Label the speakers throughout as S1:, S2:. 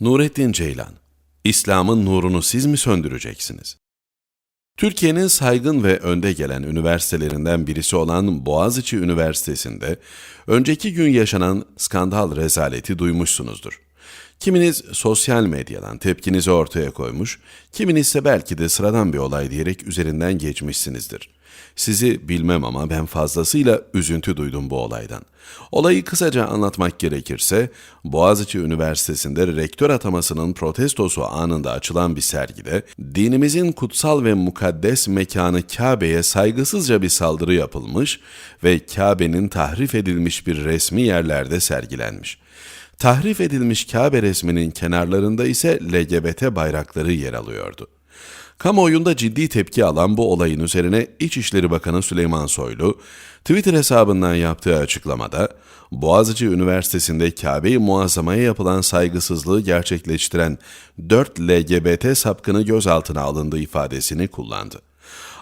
S1: Nurettin Ceylan, İslam'ın nurunu siz mi söndüreceksiniz? Türkiye'nin saygın ve önde gelen üniversitelerinden birisi olan Boğaziçi Üniversitesi'nde önceki gün yaşanan skandal rezaleti duymuşsunuzdur. Kiminiz sosyal medyadan tepkinizi ortaya koymuş, kiminiz ise belki de sıradan bir olay diyerek üzerinden geçmişsinizdir. Sizi bilmem ama ben fazlasıyla üzüntü duydum bu olaydan. Olayı kısaca anlatmak gerekirse, Boğaziçi Üniversitesi'nde rektör atamasının protestosu anında açılan bir sergide, dinimizin kutsal ve mukaddes mekanı Kabe'ye saygısızca bir saldırı yapılmış ve Kabe'nin tahrif edilmiş bir resmi yerlerde sergilenmiş. Tahrif edilmiş Kabe resminin kenarlarında ise LGBT bayrakları yer alıyordu. Kamuoyunda ciddi tepki alan bu olayın üzerine İçişleri Bakanı Süleyman Soylu, Twitter hesabından yaptığı açıklamada, Boğaziçi Üniversitesi'nde Kabe-i Muazzama'ya yapılan saygısızlığı gerçekleştiren 4 LGBT sapkını gözaltına alındığı ifadesini kullandı.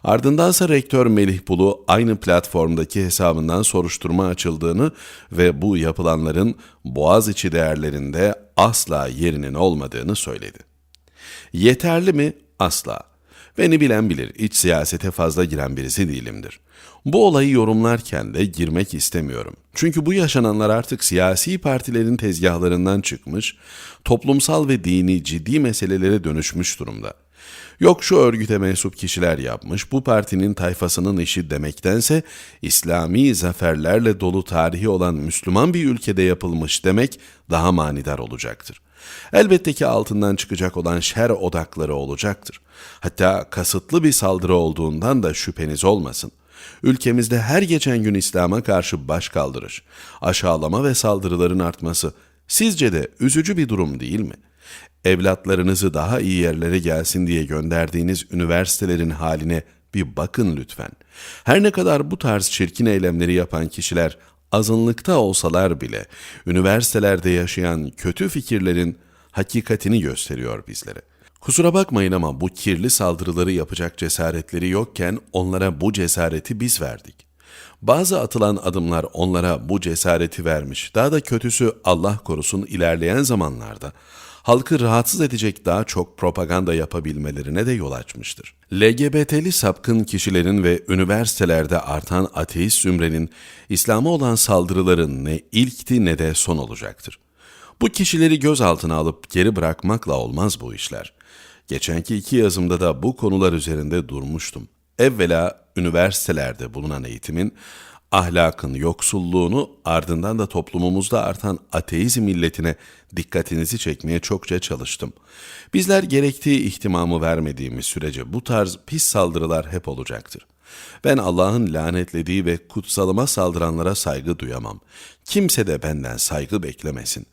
S1: Ardındansa rektör Melih Bulu aynı platformdaki hesabından soruşturma açıldığını ve bu yapılanların Boğaziçi değerlerinde asla yerinin olmadığını söyledi. Yeterli mi? Asla. Beni bilen bilir, iç siyasete fazla giren birisi değilimdir. Bu olayı yorumlarken de girmek istemiyorum. Çünkü bu yaşananlar artık siyasi partilerin tezgahlarından çıkmış, toplumsal ve dini ciddi meselelere dönüşmüş durumda. Yok şu örgüte mensup kişiler yapmış, bu partinin tayfasının işi demektense İslami zaferlerle dolu tarihi olan Müslüman bir ülkede yapılmış demek daha manidar olacaktır. Elbette ki altından çıkacak olan şer odakları olacaktır. Hatta kasıtlı bir saldırı olduğundan da şüpheniz olmasın. Ülkemizde her geçen gün İslam'a karşı baş kaldırış, aşağılama ve saldırıların artması sizce de üzücü bir durum değil mi? Evlatlarınızı daha iyi yerlere gelsin diye gönderdiğiniz üniversitelerin haline bir bakın lütfen. Her ne kadar bu tarz çirkin eylemleri yapan kişiler azınlıkta olsalar bile üniversitelerde yaşayan kötü fikirlerin hakikatini gösteriyor bizlere. Kusura bakmayın ama bu kirli saldırıları yapacak cesaretleri yokken onlara bu cesareti biz verdik. Bazı atılan adımlar onlara bu cesareti vermiş. Daha da kötüsü Allah korusun ilerleyen zamanlarda halkı rahatsız edecek daha çok propaganda yapabilmelerine de yol açmıştır. LGBT'li sapkın kişilerin ve üniversitelerde artan ateist zümrenin İslam'a olan saldırıların ne ilkti ne de son olacaktır. Bu kişileri gözaltına alıp geri bırakmakla olmaz bu işler. Geçenki iki yazımda da bu konular üzerinde durmuştum. Evvela üniversitelerde bulunan eğitimin ahlakın yoksulluğunu ardından da toplumumuzda artan ateizm milletine dikkatinizi çekmeye çokça çalıştım. Bizler gerektiği ihtimamı vermediğimiz sürece bu tarz pis saldırılar hep olacaktır. Ben Allah'ın lanetlediği ve kutsalıma saldıranlara saygı duyamam. Kimse de benden saygı beklemesin.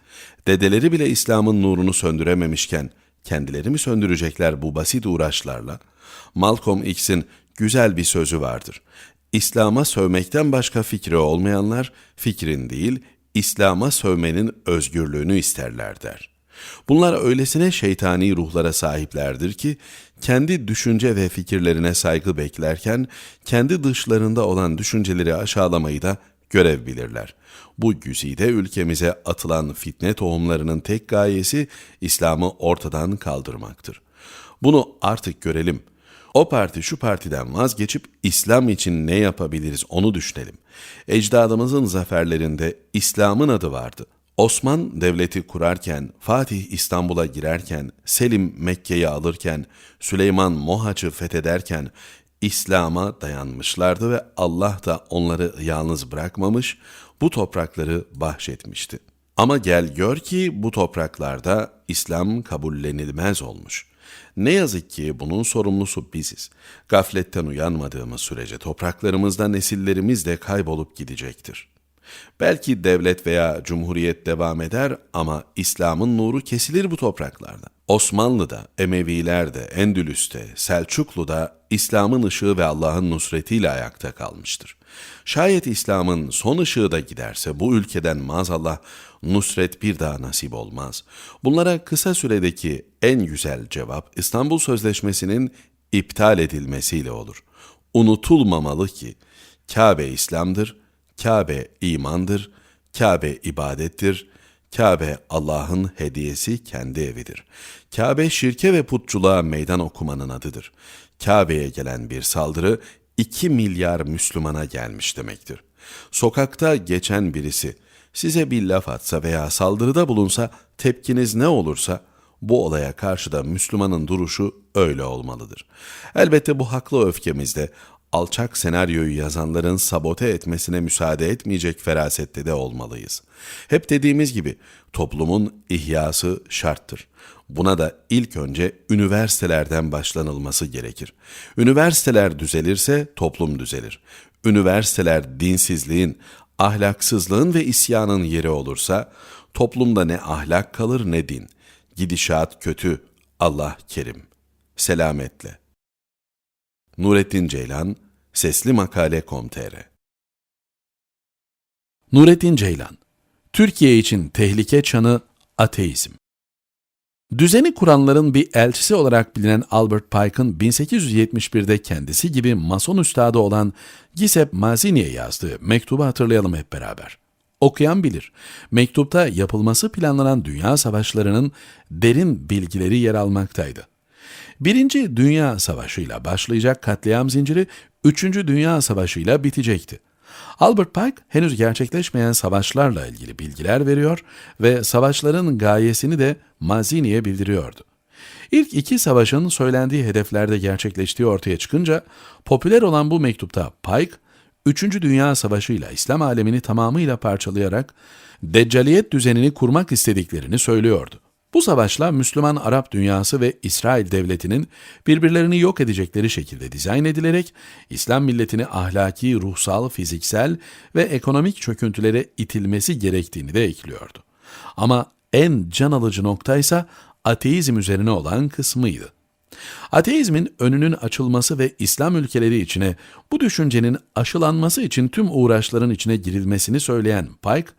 S1: Dedeleri bile İslam'ın nurunu söndürememişken kendileri mi söndürecekler bu basit uğraşlarla? Malcolm X'in güzel bir sözü vardır. İslam'a sövmekten başka fikri olmayanlar fikrin değil, İslam'a sövmenin özgürlüğünü isterler der. Bunlar öylesine şeytani ruhlara sahiplerdir ki kendi düşünce ve fikirlerine saygı beklerken kendi dışlarında olan düşünceleri aşağılamayı da görev bilirler. Bu güzide ülkemize atılan fitne tohumlarının tek gayesi İslam'ı ortadan kaldırmaktır. Bunu artık görelim. O parti şu partiden vazgeçip İslam için ne yapabiliriz onu düşünelim. Ecdadımızın zaferlerinde İslam'ın adı vardı. Osman devleti kurarken, Fatih İstanbul'a girerken, Selim Mekke'yi alırken, Süleyman Mohaç'ı fethederken İslam'a dayanmışlardı ve Allah da onları yalnız bırakmamış, bu toprakları bahşetmişti. Ama gel gör ki bu topraklarda İslam kabullenilmez olmuş. Ne yazık ki bunun sorumlusu biziz. Gafletten uyanmadığımız sürece topraklarımızda nesillerimiz de kaybolup gidecektir. Belki devlet veya cumhuriyet devam eder ama İslam'ın nuru kesilir bu topraklarda. Osmanlı'da, Emeviler'de, Endülüs'te, Selçuklu'da İslam'ın ışığı ve Allah'ın nusretiyle ayakta kalmıştır. Şayet İslam'ın son ışığı da giderse bu ülkeden maazallah nusret bir daha nasip olmaz. Bunlara kısa süredeki en güzel cevap İstanbul Sözleşmesi'nin iptal edilmesiyle olur. Unutulmamalı ki Kabe İslam'dır, Kabe imandır, Kabe ibadettir, Kabe Allah'ın hediyesi kendi evidir. Kabe şirke ve putçuluğa meydan okumanın adıdır. Kabe'ye gelen bir saldırı 2 milyar Müslümana gelmiş demektir. Sokakta geçen birisi size bir laf atsa veya saldırıda bulunsa tepkiniz ne olursa bu olaya karşı da Müslümanın duruşu öyle olmalıdır. Elbette bu haklı öfkemizde alçak senaryoyu yazanların sabote etmesine müsaade etmeyecek ferasette de olmalıyız. Hep dediğimiz gibi toplumun ihyası şarttır. Buna da ilk önce üniversitelerden başlanılması gerekir. Üniversiteler düzelirse toplum düzelir. Üniversiteler dinsizliğin, ahlaksızlığın ve isyanın yeri olursa toplumda ne ahlak kalır ne din. Gidişat kötü, Allah kerim. Selametle. Nurettin Ceylan, Sesli Makale Com.tr Nurettin Ceylan, Türkiye için tehlike çanı ateizm. Düzeni kuranların bir elçisi olarak bilinen Albert Pike'ın 1871'de kendisi gibi mason üstadı olan Giuseppe Mazzini'ye yazdığı mektubu hatırlayalım hep beraber. Okuyan bilir. Mektupta yapılması planlanan dünya savaşlarının derin bilgileri yer almaktaydı. Birinci Dünya Savaşı'yla başlayacak katliam zinciri Üçüncü Dünya Savaşı'yla bitecekti. Albert Pike henüz gerçekleşmeyen savaşlarla ilgili bilgiler veriyor ve savaşların gayesini de Mazzini'ye bildiriyordu. İlk iki savaşın söylendiği hedeflerde gerçekleştiği ortaya çıkınca popüler olan bu mektupta Pike, Üçüncü Dünya Savaşı ile İslam alemini tamamıyla parçalayarak deccaliyet düzenini kurmak istediklerini söylüyordu. Bu savaşla Müslüman Arap dünyası ve İsrail devletinin birbirlerini yok edecekleri şekilde dizayn edilerek İslam milletini ahlaki, ruhsal, fiziksel ve ekonomik çöküntülere itilmesi gerektiğini de ekliyordu. Ama en can alıcı nokta ise ateizm üzerine olan kısmıydı. Ateizmin önünün açılması ve İslam ülkeleri içine bu düşüncenin aşılanması için tüm uğraşların içine girilmesini söyleyen Pike,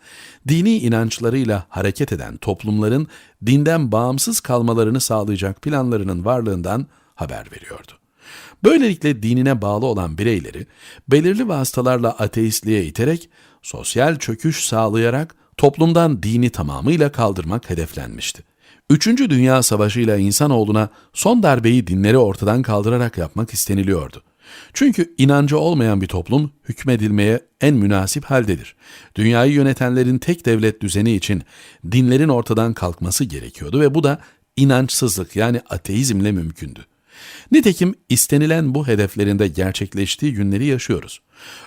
S1: dini inançlarıyla hareket eden toplumların dinden bağımsız kalmalarını sağlayacak planlarının varlığından haber veriyordu. Böylelikle dinine bağlı olan bireyleri belirli vasıtalarla ateistliğe iterek, sosyal çöküş sağlayarak toplumdan dini tamamıyla kaldırmak hedeflenmişti. Üçüncü Dünya Savaşı ile insanoğluna son darbeyi dinleri ortadan kaldırarak yapmak isteniliyordu. Çünkü inancı olmayan bir toplum hükmedilmeye en münasip haldedir. Dünyayı yönetenlerin tek devlet düzeni için dinlerin ortadan kalkması gerekiyordu ve bu da inançsızlık yani ateizmle mümkündü. Nitekim istenilen bu hedeflerinde gerçekleştiği günleri yaşıyoruz.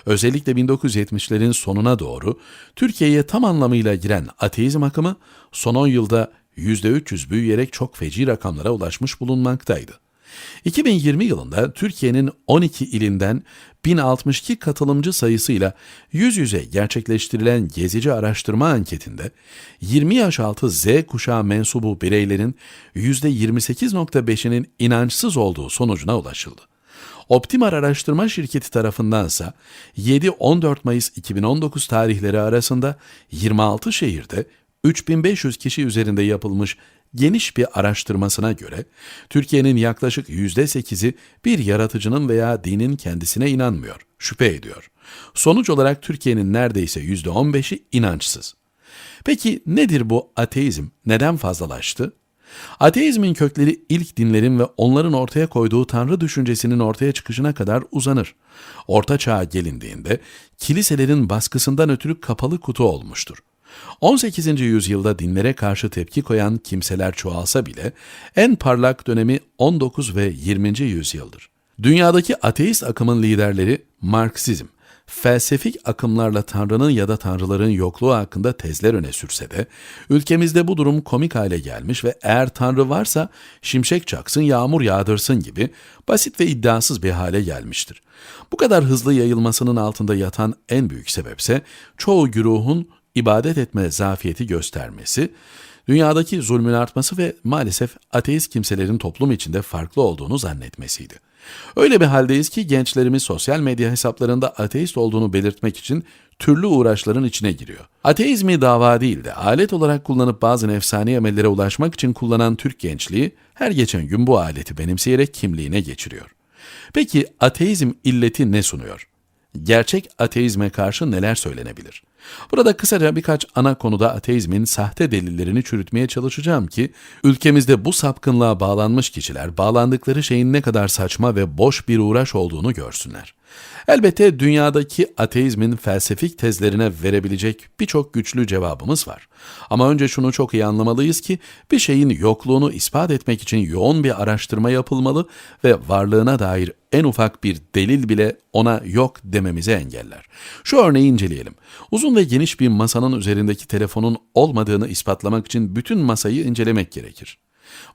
S1: Özellikle 1970'lerin sonuna doğru Türkiye'ye tam anlamıyla giren ateizm akımı son 10 yılda %300 büyüyerek çok feci rakamlara ulaşmış bulunmaktaydı. 2020 yılında Türkiye'nin 12 ilinden 1062 katılımcı sayısıyla yüz yüze gerçekleştirilen gezici araştırma anketinde 20 yaş altı Z kuşağı mensubu bireylerin %28.5'inin inançsız olduğu sonucuna ulaşıldı. Optimar Araştırma Şirketi tarafındansa 7-14 Mayıs 2019 tarihleri arasında 26 şehirde 3500 kişi üzerinde yapılmış geniş bir araştırmasına göre Türkiye'nin yaklaşık %8'i bir yaratıcının veya dinin kendisine inanmıyor, şüphe ediyor. Sonuç olarak Türkiye'nin neredeyse %15'i inançsız. Peki nedir bu ateizm? Neden fazlalaştı? Ateizmin kökleri ilk dinlerin ve onların ortaya koyduğu tanrı düşüncesinin ortaya çıkışına kadar uzanır. Orta çağa gelindiğinde kiliselerin baskısından ötürü kapalı kutu olmuştur. 18. yüzyılda dinlere karşı tepki koyan kimseler çoğalsa bile en parlak dönemi 19 ve 20. yüzyıldır. Dünyadaki ateist akımın liderleri Marksizm, felsefik akımlarla Tanrı'nın ya da Tanrıların yokluğu hakkında tezler öne sürse de, ülkemizde bu durum komik hale gelmiş ve eğer Tanrı varsa şimşek çaksın, yağmur yağdırsın gibi basit ve iddiasız bir hale gelmiştir. Bu kadar hızlı yayılmasının altında yatan en büyük sebepse çoğu güruhun ibadet etme zafiyeti göstermesi, dünyadaki zulmün artması ve maalesef ateist kimselerin toplum içinde farklı olduğunu zannetmesiydi. Öyle bir haldeyiz ki gençlerimiz sosyal medya hesaplarında ateist olduğunu belirtmek için türlü uğraşların içine giriyor. Ateizmi dava değil de alet olarak kullanıp bazı nefsani emellere ulaşmak için kullanan Türk gençliği her geçen gün bu aleti benimseyerek kimliğine geçiriyor. Peki ateizm illeti ne sunuyor? Gerçek ateizme karşı neler söylenebilir?
S2: Burada kısaca birkaç ana konuda ateizmin sahte delillerini çürütmeye çalışacağım ki ülkemizde bu sapkınlığa bağlanmış kişiler bağlandıkları şeyin ne kadar saçma ve boş bir uğraş olduğunu görsünler. Elbette dünyadaki ateizmin felsefik tezlerine verebilecek birçok güçlü cevabımız var. Ama önce şunu çok iyi anlamalıyız ki bir şeyin yokluğunu ispat etmek için yoğun bir araştırma yapılmalı ve varlığına dair en ufak bir delil bile ona yok dememizi engeller. Şu örneği inceleyelim. Uzun ve geniş bir masanın üzerindeki telefonun olmadığını ispatlamak için bütün masayı incelemek gerekir.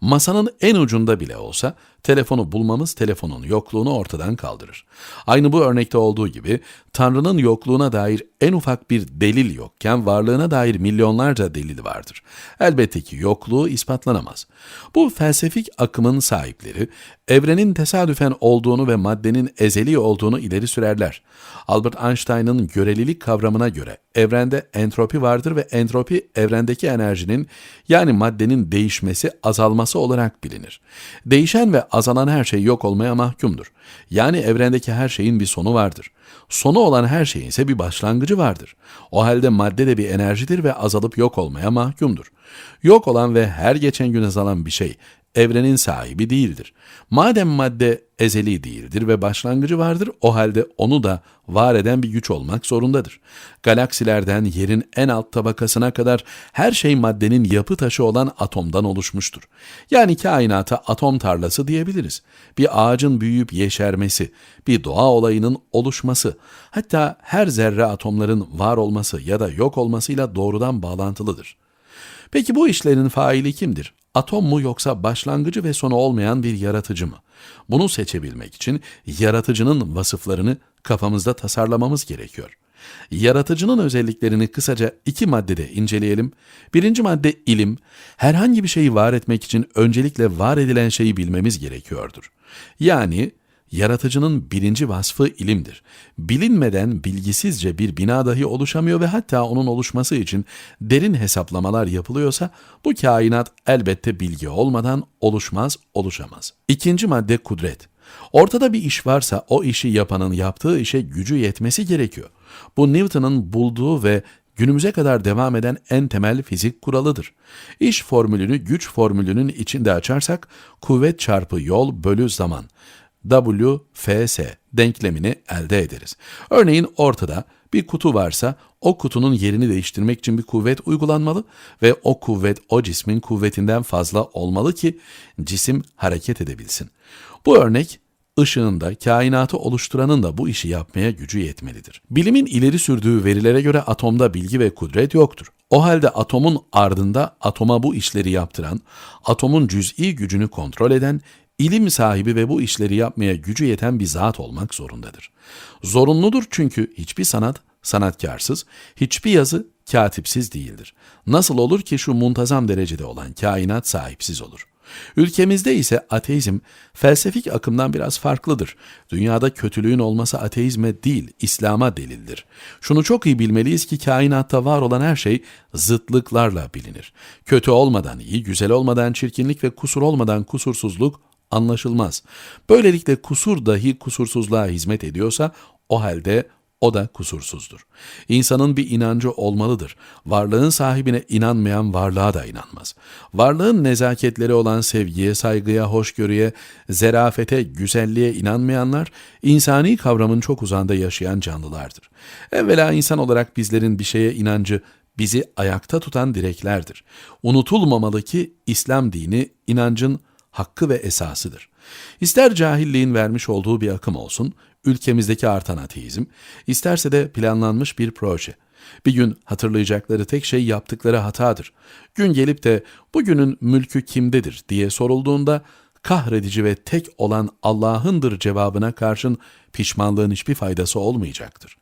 S2: Masanın en ucunda bile olsa telefonu bulmamız telefonun yokluğunu ortadan kaldırır. Aynı bu örnekte olduğu gibi Tanrı'nın yokluğuna dair en ufak bir delil yokken varlığına dair milyonlarca delil vardır. Elbette ki yokluğu ispatlanamaz. Bu felsefik akımın sahipleri evrenin tesadüfen olduğunu ve maddenin ezeli olduğunu ileri sürerler. Albert Einstein'ın görelilik kavramına göre evrende entropi vardır ve entropi evrendeki enerjinin yani maddenin değişmesi, azalması olarak bilinir. Değişen ve azalan her şey yok olmaya mahkumdur. Yani evrendeki her şeyin bir sonu vardır. Sonu olan her şeyin ise bir başlangıcı vardır. O halde madde de bir enerjidir ve azalıp yok olmaya mahkumdur. Yok olan ve her geçen gün azalan bir şey evrenin sahibi değildir. Madem madde ezeli değildir ve başlangıcı vardır, o halde onu da var eden bir güç olmak zorundadır. Galaksilerden yerin en alt tabakasına kadar her şey maddenin yapı taşı olan atomdan oluşmuştur. Yani kainata atom tarlası diyebiliriz. Bir ağacın büyüyüp yeşermesi, bir doğa olayının oluşması, hatta her zerre atomların var olması ya da yok olmasıyla doğrudan bağlantılıdır. Peki bu işlerin faili kimdir? Atom mu yoksa başlangıcı ve sonu olmayan bir yaratıcı mı? Bunu seçebilmek için yaratıcının vasıflarını kafamızda tasarlamamız gerekiyor. Yaratıcının özelliklerini kısaca iki maddede inceleyelim. Birinci madde ilim. Herhangi bir şeyi var etmek için öncelikle var edilen şeyi bilmemiz gerekiyordur. Yani Yaratıcının birinci vasfı ilimdir. Bilinmeden bilgisizce bir bina dahi oluşamıyor ve hatta onun oluşması için derin hesaplamalar yapılıyorsa bu kainat elbette bilgi olmadan oluşmaz, oluşamaz. İkinci madde kudret. Ortada bir iş varsa o işi yapanın yaptığı işe gücü yetmesi gerekiyor. Bu Newton'un bulduğu ve günümüze kadar devam eden en temel fizik kuralıdır. İş formülünü güç formülünün içinde açarsak kuvvet çarpı yol bölü zaman WFS denklemini elde ederiz. Örneğin ortada bir kutu varsa o kutunun yerini değiştirmek için bir kuvvet uygulanmalı ve o kuvvet o cismin kuvvetinden fazla olmalı ki cisim hareket edebilsin. Bu örnek ışığında kainatı oluşturanın da bu işi yapmaya gücü yetmelidir. Bilimin ileri sürdüğü verilere göre atomda bilgi ve kudret yoktur. O halde atomun ardında atoma bu işleri yaptıran, atomun cüz'i gücünü kontrol eden, ilim sahibi ve bu işleri yapmaya gücü yeten bir zat olmak zorundadır. Zorunludur çünkü hiçbir sanat sanatkarsız, hiçbir yazı katipsiz değildir. Nasıl olur ki şu muntazam derecede olan kainat sahipsiz olur? Ülkemizde ise ateizm felsefik akımdan biraz farklıdır. Dünyada kötülüğün olması ateizme değil, İslam'a delildir. Şunu çok iyi bilmeliyiz ki kainatta var olan her şey zıtlıklarla bilinir. Kötü olmadan iyi, güzel olmadan çirkinlik ve kusur olmadan kusursuzluk anlaşılmaz. Böylelikle kusur dahi kusursuzluğa hizmet ediyorsa o halde o da kusursuzdur. İnsanın bir inancı olmalıdır. Varlığın sahibine inanmayan varlığa da inanmaz. Varlığın nezaketleri olan sevgiye, saygıya, hoşgörüye, zerafete, güzelliğe inanmayanlar, insani kavramın çok uzanda yaşayan canlılardır. Evvela insan olarak bizlerin bir şeye inancı, bizi ayakta tutan direklerdir. Unutulmamalı ki İslam dini inancın hakkı ve esasıdır. İster cahilliğin vermiş olduğu bir akım olsun, ülkemizdeki artan ateizm, isterse de planlanmış bir proje. Bir gün hatırlayacakları tek şey yaptıkları hatadır. Gün gelip de bugünün mülkü kimdedir diye sorulduğunda kahredici ve tek olan Allah'ındır cevabına karşın pişmanlığın hiçbir faydası olmayacaktır.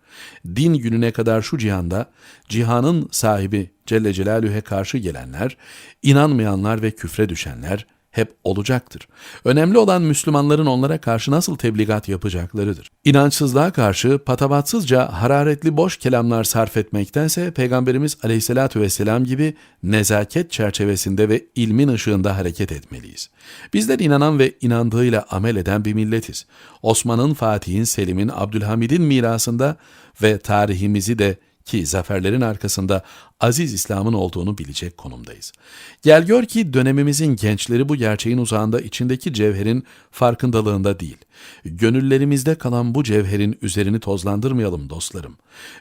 S2: Din gününe kadar şu cihanda cihanın sahibi Celle Celaluhu'ya karşı gelenler, inanmayanlar ve küfre düşenler, hep olacaktır. Önemli olan Müslümanların onlara karşı nasıl tebligat yapacaklarıdır. İnançsızlığa karşı patavatsızca hararetli boş kelamlar sarf etmektense Peygamberimiz aleyhissalatü vesselam gibi nezaket çerçevesinde ve ilmin ışığında hareket etmeliyiz. Bizler inanan ve inandığıyla amel eden bir milletiz. Osman'ın, Fatih'in, Selim'in, Abdülhamid'in mirasında ve tarihimizi de ki zaferlerin arkasında aziz İslam'ın olduğunu bilecek konumdayız. Gel gör ki dönemimizin gençleri bu gerçeğin uzağında içindeki cevherin farkındalığında değil. Gönüllerimizde kalan bu cevherin üzerini tozlandırmayalım dostlarım.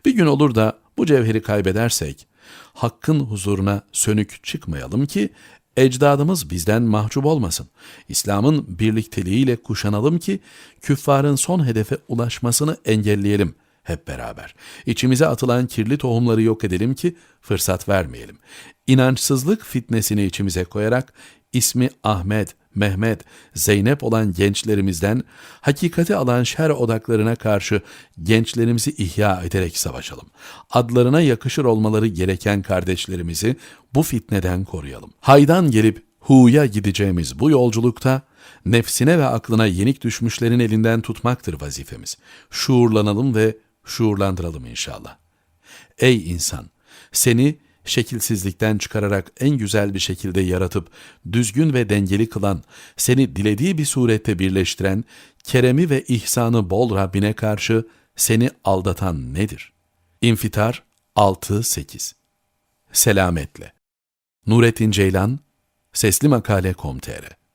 S2: Bir gün olur da bu cevheri kaybedersek, hakkın huzuruna sönük çıkmayalım ki ecdadımız bizden mahcup olmasın. İslam'ın birlikteliğiyle kuşanalım ki küffarın son hedefe ulaşmasını engelleyelim hep beraber. İçimize atılan kirli tohumları yok edelim ki fırsat vermeyelim. İnançsızlık fitnesini içimize koyarak ismi Ahmet, Mehmet, Zeynep olan gençlerimizden hakikati alan şer odaklarına karşı gençlerimizi ihya ederek savaşalım. Adlarına yakışır olmaları gereken kardeşlerimizi bu fitneden koruyalım. Haydan gelip hu'ya gideceğimiz bu yolculukta nefsine ve aklına yenik düşmüşlerin elinden tutmaktır vazifemiz. Şuurlanalım ve şuurlandıralım inşallah. Ey insan! Seni şekilsizlikten çıkararak en güzel bir şekilde yaratıp düzgün ve dengeli kılan, seni dilediği bir surette birleştiren, keremi ve ihsanı bol Rabbine karşı seni aldatan nedir? İnfitar 6-8 Selametle Nurettin Ceylan Sesli Makale.com.tr